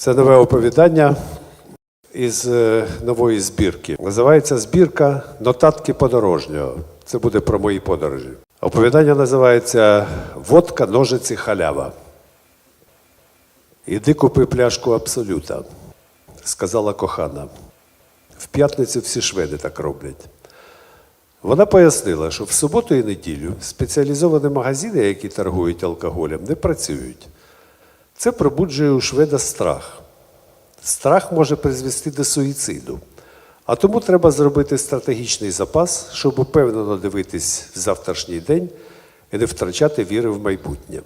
Це нове оповідання із е, нової збірки. Називається збірка Нотатки подорожнього. Це буде про мої подорожі. Оповідання називається Водка, ножиці, халява. Іди купи пляшку абсолюта, сказала кохана. В п'ятницю всі шведи так роблять. Вона пояснила, що в суботу і неділю спеціалізовані магазини, які торгують алкоголем, не працюють. Це пробуджує у шведа страх. Страх може призвести до суїциду. А тому треба зробити стратегічний запас, щоб упевнено дивитись в завтрашній день і не втрачати віри в майбутнє.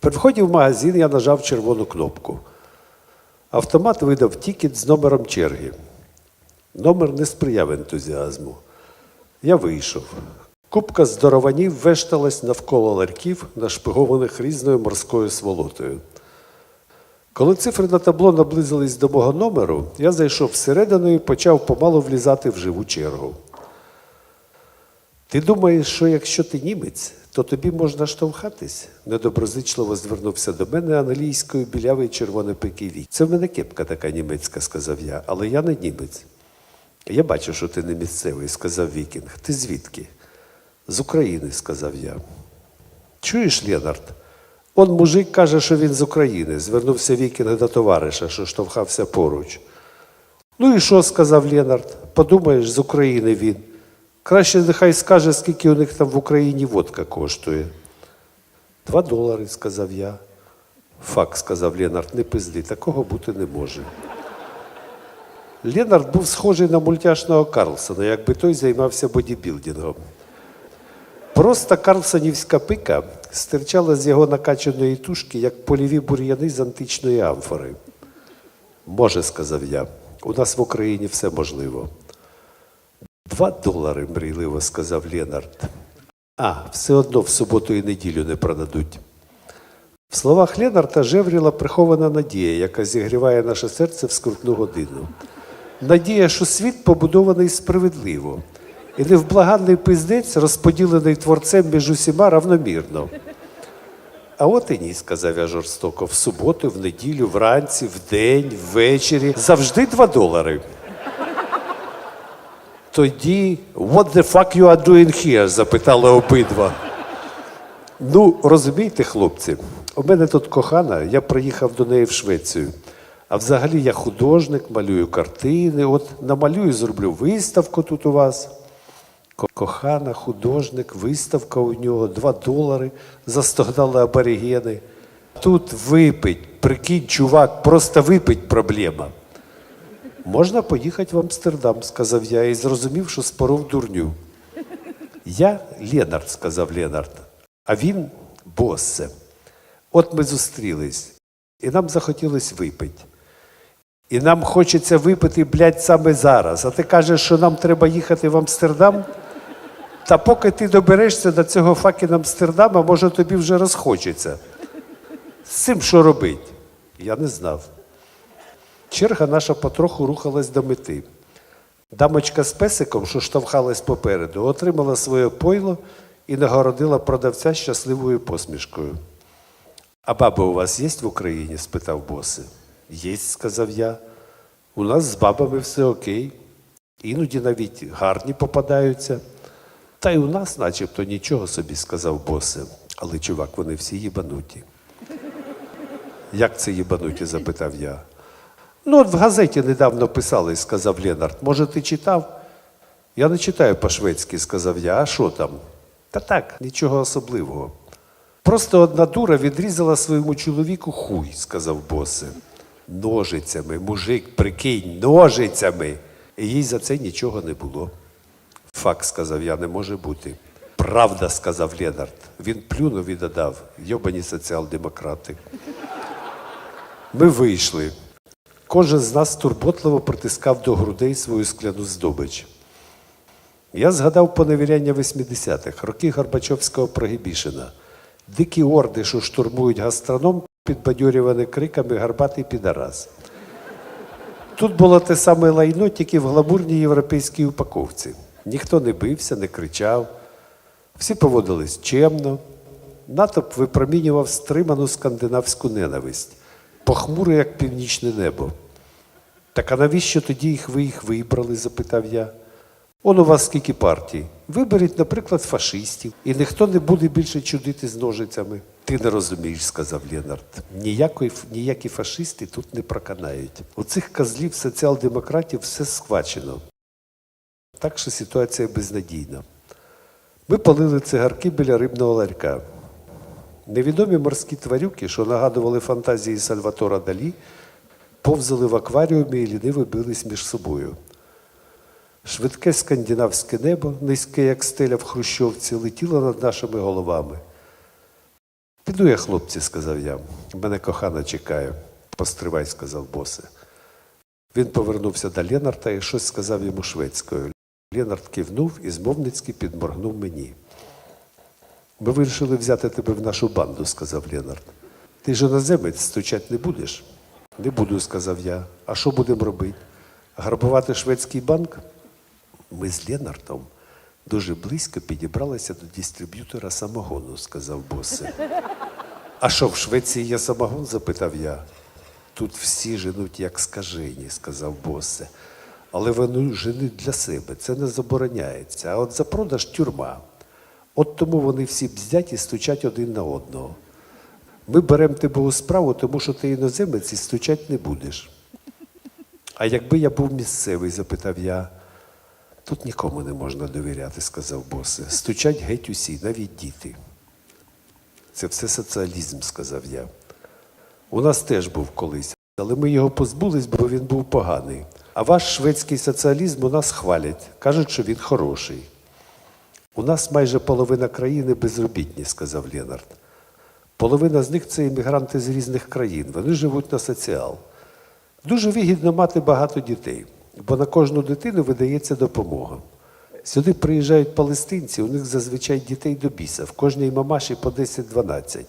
При вході в магазин я нажав червону кнопку. Автомат видав тікет з номером черги. Номер не сприяв ентузіазму. Я вийшов. Купка здорованів вешталась навколо ларьків, нашпигованих різною морською сволотою. Коли цифри на табло наблизились до мого номеру, я зайшов всередину і почав помалу влізати в живу чергу. Ти думаєш, що якщо ти німець, то тобі можна штовхатись? недоброзичливо звернувся до мене англійською білявий червонопикий вік. Це в мене кепка така німецька, сказав я, але я не німець. Я бачу, що ти не місцевий, сказав Вікінг. Ти звідки? З України, сказав я. Чуєш, Ленард? Он мужик каже, що він з України, звернувся Вікінг до товариша, що штовхався поруч. Ну і що, сказав Ленард? Подумаєш, з України він. Краще нехай скаже, скільки у них там в Україні водка коштує. Два долари, сказав я. Фак, сказав Ленард, не пизди, такого бути не може. Ленард був схожий на мультяшного Карлсона, якби той займався бодібілдингом. Просто Карлсонівська пика стирчала з його накачаної тушки, як польові бур'яни з античної амфори. Може, сказав я, у нас в Україні все можливо. Два долари, мрійливо сказав Ленард. А, все одно в суботу і неділю не продадуть. В словах Ленарта жевріла прихована надія, яка зігріває наше серце в скрутну годину. Надія, що світ побудований справедливо, і невблаганний пиздець розподілений творцем між усіма равномірно. А от і ні, сказав я жорстоко, в суботу, в неділю, вранці, вдень, ввечері. Завжди два долари. Тоді what the fuck you are doing here? запитали обидва. Ну, розумієте, хлопці, у мене тут кохана, я приїхав до неї в Швецію. А взагалі я художник, малюю картини, от намалюю, зроблю виставку тут у вас. Ко- Кохана, художник, виставка у нього, два долари, застогнали аборигени. Тут випить, прикинь, чувак, просто випить проблема. Можна поїхати в Амстердам, сказав я, і зрозумів, що споров дурню. Я Ленард, сказав Ленард, а він Боссе. От ми зустрілись, і нам захотілось випити. І нам хочеться випити, блядь, саме зараз. А ти кажеш, що нам треба їхати в Амстердам? Та поки ти доберешся до цього факін Амстердама, може тобі вже розхочеться. З цим що робить? Я не знав. Черга наша потроху рухалась до мети. Дамочка з песиком, що штовхалась попереду, отримала своє пойло і нагородила продавця щасливою посмішкою. А баби у вас є в Україні? спитав боси. Єсть, сказав я. У нас з бабами все окей. Іноді навіть гарні попадаються. Та й у нас, начебто, нічого собі, сказав боси. Але, чувак, вони всі їбануті. Як це їбануті? запитав я. Ну, от в газеті недавно писали, сказав Ленард. Може, ти читав? Я не читаю по-шведськи, сказав я. А що там? Та так, нічого особливого. Просто одна дура відрізала своєму чоловіку хуй, сказав босе. Ножицями, мужик, прикинь, ножицями. І їй за це нічого не було. Факт, сказав я, не може бути. Правда, сказав Ленард. Він плюнув і додав. Йобані соціал-демократи. Ми вийшли. Кожен з нас турботливо притискав до грудей свою скляну здобич. Я згадав поневіряння 80-х, роки Горбачовського прогибішина. Дикі орди, що штурмують гастроном, підбадьорювані криками Гарбатий підарас. Тут було те саме лайно, тільки в гламурній європейській упаковці. Ніхто не бився, не кричав. Всі поводились чемно. Натовп випромінював стриману скандинавську ненависть. похмуре, як північне небо. Так а навіщо тоді їх ви їх вибрали? запитав я. Он у вас скільки партій. Виберіть, наприклад, фашистів, і ніхто не буде більше чудити з ножицями. Ти не розумієш, сказав Ленард. Ніякої, ніякі фашисти тут не проканають. У цих козлів соціал-демократів все схвачено. Так що ситуація безнадійна. Ми палили цигарки біля рибного ларька. Невідомі морські тварюки, що нагадували фантазії Сальватора Далі, повзали в акваріумі і ліниво бились між собою. Швидке скандинавське небо, низьке, як стеля в Хрущовці, летіло над нашими головами. Піду я, хлопці, сказав я. Мене кохана чекає. Постривай, сказав босе. Він повернувся до Ленарта і щось сказав йому шведською. Ленард кивнув і змовницьки підморгнув мені. Ми вирішили взяти тебе в нашу банду, сказав Ленард. Ти ж іноземець, стучать не будеш? Не буду, сказав я. А що будемо робити? Грабувати шведський банк? Ми з Ленартом дуже близько підібралися до дистриб'ютора самогону, сказав босе. А що, в Швеції є самогон? запитав я. Тут всі женуть як скажені, сказав босе. Але вони женуть для себе, це не забороняється. А от за продаж тюрма. От тому вони всі бздять і стучать один на одного. Ми беремо тебе у справу, тому що ти іноземець і стучать не будеш. А якби я був місцевий, запитав я. Тут нікому не можна довіряти, сказав босе. Стучать геть усі, навіть діти. Це все соціалізм, сказав я. У нас теж був колись, але ми його позбулись, бо він був поганий. А ваш шведський соціалізм у нас хвалять, кажуть, що він хороший. У нас майже половина країни безробітні, сказав Ленард. Половина з них це іммігранти з різних країн. Вони живуть на соціал. Дуже вигідно мати багато дітей, бо на кожну дитину видається допомога. Сюди приїжджають палестинці, у них зазвичай дітей до біса, в кожній мамаші по 10-12.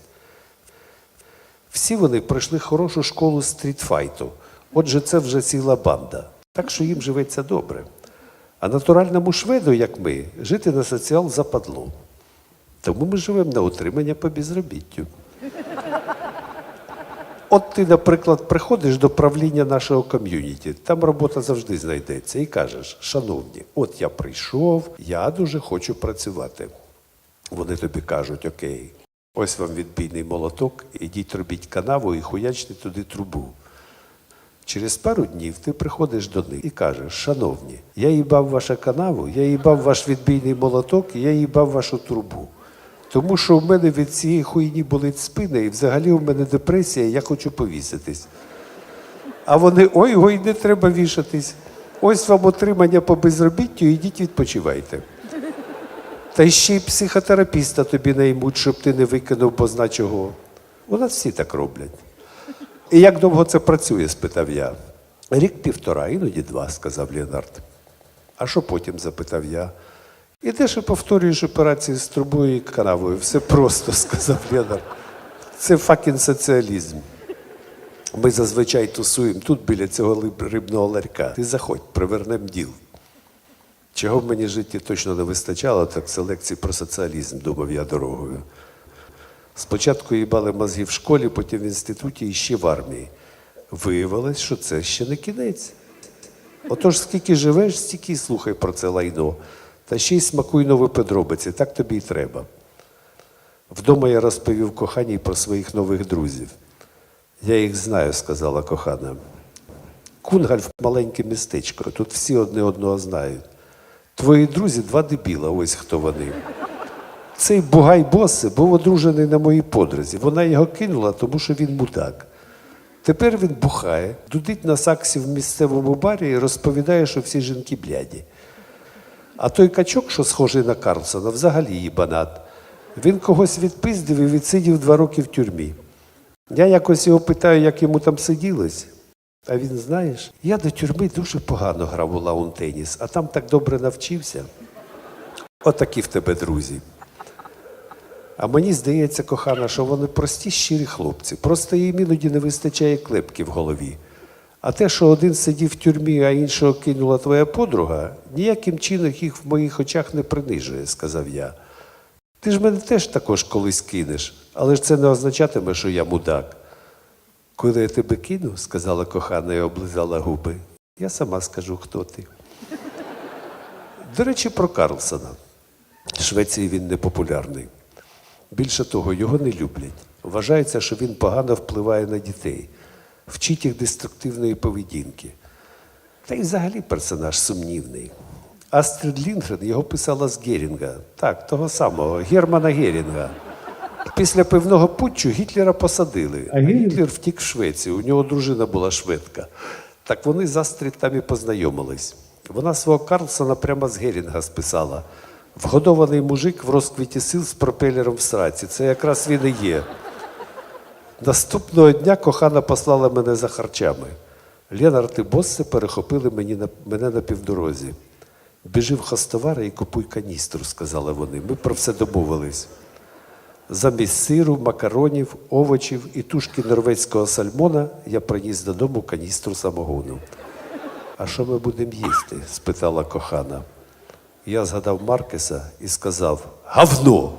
Всі вони пройшли хорошу школу стрітфайту. Отже, це вже ціла банда. Так що їм живеться добре. А натуральному шведу, як ми, жити на соціал западло. Тому ми живемо на утримання по безробіттю. От ти, наприклад, приходиш до правління нашого ком'юніті, там робота завжди знайдеться, і кажеш, шановні, от я прийшов, я дуже хочу працювати. Вони тобі кажуть, окей, ось вам відбійний молоток, ідіть робіть канаву і хуячте туди трубу. Через пару днів ти приходиш до них і кажеш, шановні, я їбав вашу канаву, я їбав ваш відбійний молоток, я їбав вашу трубу. Тому що в мене від цієї хуйні болить спина, і взагалі у мене депресія, я хочу повіситись. А вони ой, ой, не треба вішатись. Ось вам отримання по безробіттю, ідіть відпочивайте. Та ще й психотерапіста тобі наймуть, щоб ти не викинув бозна чого. У нас всі так роблять. І як довго це працює? спитав я. Рік півтора, іноді два, сказав Леонард. А що потім? запитав я. Ідеш і повторюєш операції з трубою і канавою. Все просто, сказав Леонард. Це факін соціалізм. Ми зазвичай тусуємо тут біля цього рибного ларька. Ти заходь, привернем діл. Чого в мені житті точно не вистачало, так це лекції про соціалізм, думав я дорогою. Спочатку їбали мозги в школі, потім в інституті і ще в армії. Виявилось, що це ще не кінець. Отож, скільки живеш, стільки й слухай про це лайно. Та ще й смакуй нові подробиці, так тобі й треба. Вдома я розповів коханій про своїх нових друзів. Я їх знаю, сказала кохана. Кунгальф маленьке містечко, тут всі одне одного знають. Твої друзі два дебіла, ось хто вони. Цей бугай босе був одружений на моїй подрузі. Вона його кинула, тому що він мудак. Тепер він бухає, дудить на саксі в місцевому барі і розповідає, що всі жінки бляді. А той качок, що схожий на Карлсона, взагалі їбанат. Він когось відпиздив і відсидів два роки в тюрмі. Я якось його питаю, як йому там сиділось. А він, знаєш, я до тюрми дуже погано грав у лаун-теніс, а там так добре навчився. Отакі в тебе друзі. А мені здається, кохана, що вони прості щирі хлопці. Просто їм іноді не вистачає клепки в голові. А те, що один сидів в тюрмі, а іншого кинула твоя подруга, ніяким чином їх в моїх очах не принижує, сказав я. Ти ж мене теж також колись кинеш, але ж це не означатиме, що я мудак. Коли я тебе кину, сказала кохана і облизала губи, я сама скажу, хто ти. До речі, про Карлсона. В Швеції він не популярний. Більше того, його не люблять. Вважається, що він погано впливає на дітей, вчить їх деструктивної поведінки. Та й взагалі персонаж сумнівний. Астрид Лінгрен його писала з Герінга. Так, того самого, Германа Герінга. Після певного путчу Гітлера посадили. А Гітлер втік в Швецію. У нього дружина була шведка. Так вони з Астрид там і познайомились. Вона свого Карлсона прямо з Герінга списала. Вгодований мужик в розквіті сил з пропелером в сраці. Це якраз він і є. Наступного дня кохана послала мене за харчами. Ленард і Боссе перехопили мені на, мене на півдорозі. Біжи в хостовари і купуй каністру, сказали вони. Ми про все домовились. Замість сиру, макаронів, овочів і тушки норвезького сальмона я приніс додому каністру самогону. А що ми будемо їсти? спитала кохана. Я згадав Маркеса і сказав: Гавно!